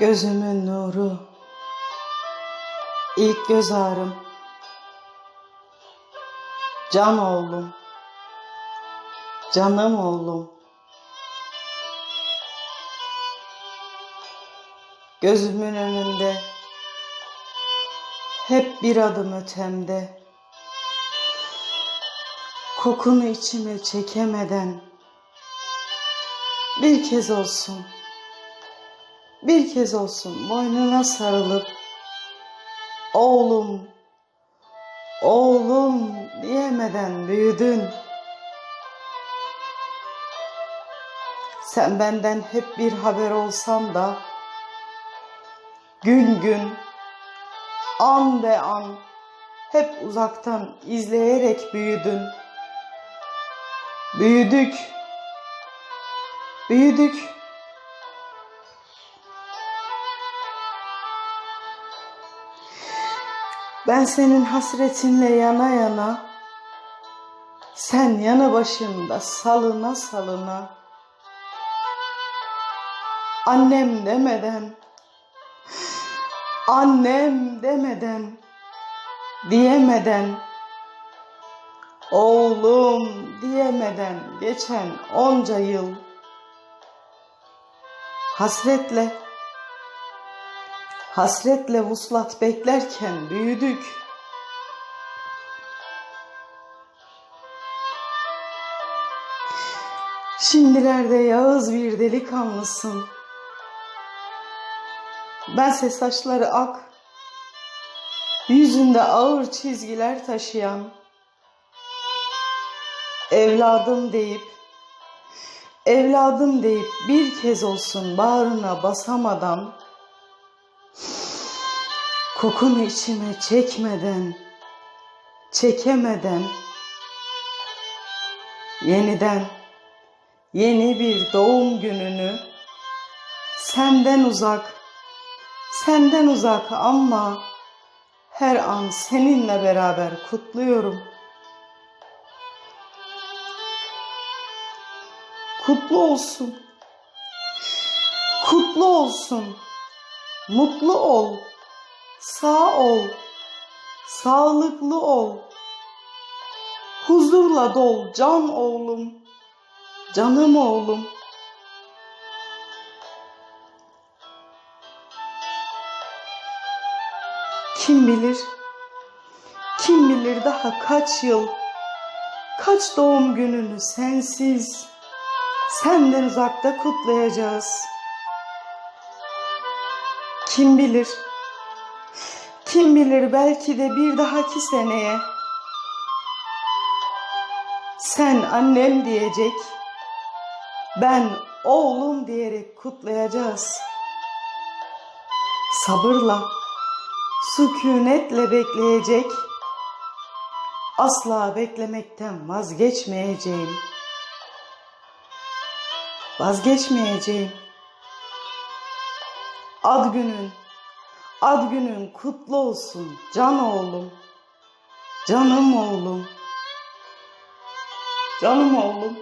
Gözümün nuru, ilk göz ağrım, can oğlum, canım oğlum. Gözümün önünde, hep bir adım ötemde, kokunu içime çekemeden, bir kez olsun bir kez olsun boynuna sarılıp oğlum, oğlum diyemeden büyüdün. Sen benden hep bir haber olsan da gün gün, an be an hep uzaktan izleyerek büyüdün. Büyüdük, büyüdük. Ben senin hasretinle yana yana, sen yanı başımda salına salına, annem demeden, annem demeden, diyemeden, oğlum diyemeden geçen onca yıl, hasretle, Hasretle vuslat beklerken büyüdük. Şimdilerde yağız bir delikanlısın. Bense saçları ak, yüzünde ağır çizgiler taşıyan, evladım deyip, evladım deyip bir kez olsun bağrına basamadan, Kokunu içime çekmeden, çekemeden, yeniden, yeni bir doğum gününü, senden uzak, senden uzak ama her an seninle beraber kutluyorum. Kutlu olsun. Kutlu olsun. Mutlu ol. Sağ ol, sağlıklı ol. Huzurla dol can oğlum, canım oğlum. Kim bilir, kim bilir daha kaç yıl, kaç doğum gününü sensiz, senden uzakta kutlayacağız. Kim bilir, bilir belki de bir dahaki seneye sen annem diyecek, ben oğlum diyerek kutlayacağız. Sabırla, sükunetle bekleyecek, asla beklemekten vazgeçmeyeceğim. Vazgeçmeyeceğim. Ad günün Ad günün kutlu olsun can oğlum. Canım oğlum. Canım oğlum.